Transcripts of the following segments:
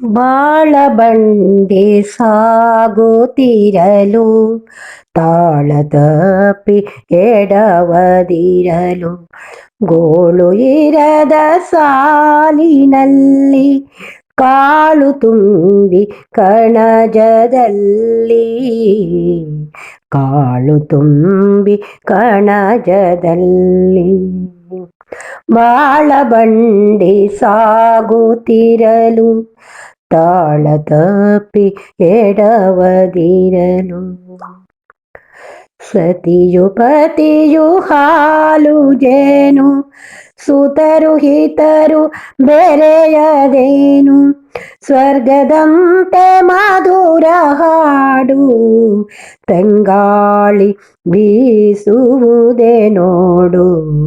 ಬಾಳ ಬಂಡೆ ಸಾಗುತ್ತಿರಲು ತಾಳ ತಪ್ಪಿ ಎಡವದಿರಲು ಗೋಳು ಇರದ ಸಾಲಿನಲ್ಲಿ, ಕಾಳು ತುಂಬಿ ಕಣಜದಲ್ಲಿ, ಕಾಳು ತುಂಬಿ ಕಣಜದಲ್ಲಿ. ಬಾಳ ಬಂಡಿ ಸಾಗುತ್ತಿರಲು, ತಾಳ ತಪ್ಪಿ ಎಡವದಿರಲು. ಸತಿಯು ಪತಿಯು ಹಾಲು ಜೇನು, ಸುತರು ಹಿತರು ಬೆರೆಯದೇನು. ಸ್ವರ್ಗದಂತೆ ಮಧುರ ಹಾಡು ತಂಗಾಳಿ ಬೀಸುವುದೇ ನೋಡು.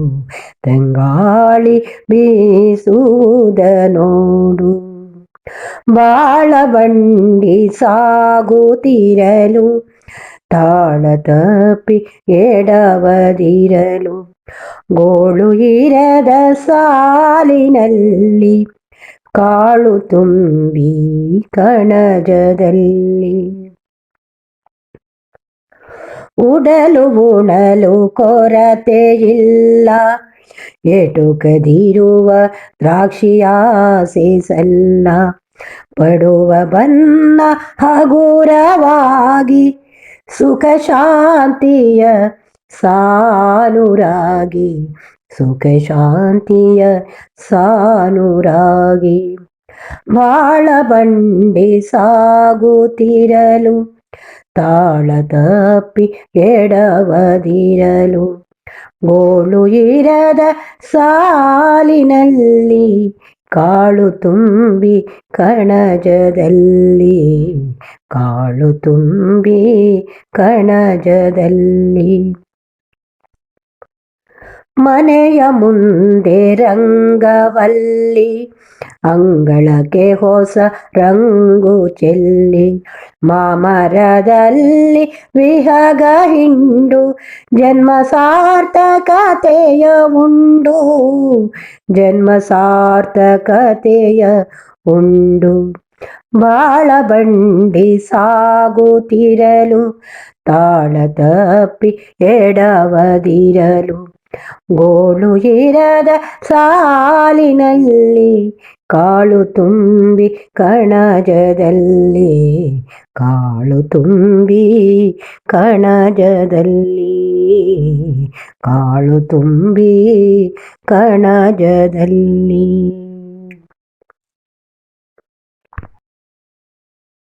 ತಂಗಾಳಿ ಬೀಸುವುದ ನೋಡು ಬಾಳ ಬಂಡಿ ಸಾಗುತ್ತಿರಲು ತಾಳ ತಪ್ಪಿ ಎಡವದಿರಲು ಗೋಳು ಇರದ ಸಾಲಿನಲ್ಲಿ ಕಾಳು ತುಂಬಿ ಕಣಜದಲ್ಲಿ ಉಡಲು ಉಣಲು ಕೊರತೆ ಇಲ್ಲ ಎಟುಕದಿರುವ ದ್ರಾಕ್ಷಿಯ ಸಲ್ಲ ಪಡುವ ಬನ್ನ ಹಗುರವಾಗಿ ಸುಖ ಶಾಂತಿಯ ಸಾನುರಾಗಿ, ಸುಖ ಶಾಂತಿಯ ಸಾನುರಾಗಿ. ಬಾಳ ಬಂಡಿ ಸಾಗುತ್ತಿರಲು ತಾಳ ತಪ್ಪಿ ಎಡವದಿರಲು ಗೋಳು ಇರದ ಸಾಲಿನಲ್ಲಿ ಕಾಳು ತುಂಬಿ ಕಣಜದಲ್ಲಿ ಕಾಳು ತುಂಬಿ ಕಣಜದಲ್ಲಿ ಮನೆಯ ಮುಂದೆ ರಂಗವಲ್ಲಿ, ಅಂಗಳಕ್ಕೆ ಹೊಸ ರಂಗು ಚೆಲ್ಲಿ, ಮಾಮರದಲ್ಲಿ ವಿಹಗ ಹಿಂಡು, ಜನ್ಮ ಸಾರ್ಥಕತೆಯ ಉಂಡು, ಜನ್ಮ ಸಾರ್ಥಕತೆಯ ಉಂಡು. ಬಾಳ ಬಂಡಿ ಸಾಗುತ್ತಿರಲು ತಾಳ ತಪ್ಪಿ ಎಡವದಿರಲು ಗೋಳು ಇರದ ಸಾಲಿನಲ್ಲಿ ಕಾಳು ತುಂಬಿ ಕಣಜದಲ್ಲಿ ಕಾಳು ತುಂಬಿ ಕಣಜದಲ್ಲಿ ಕಾಳು ತುಂಬಿ ಕಣಜದಲ್ಲಿ.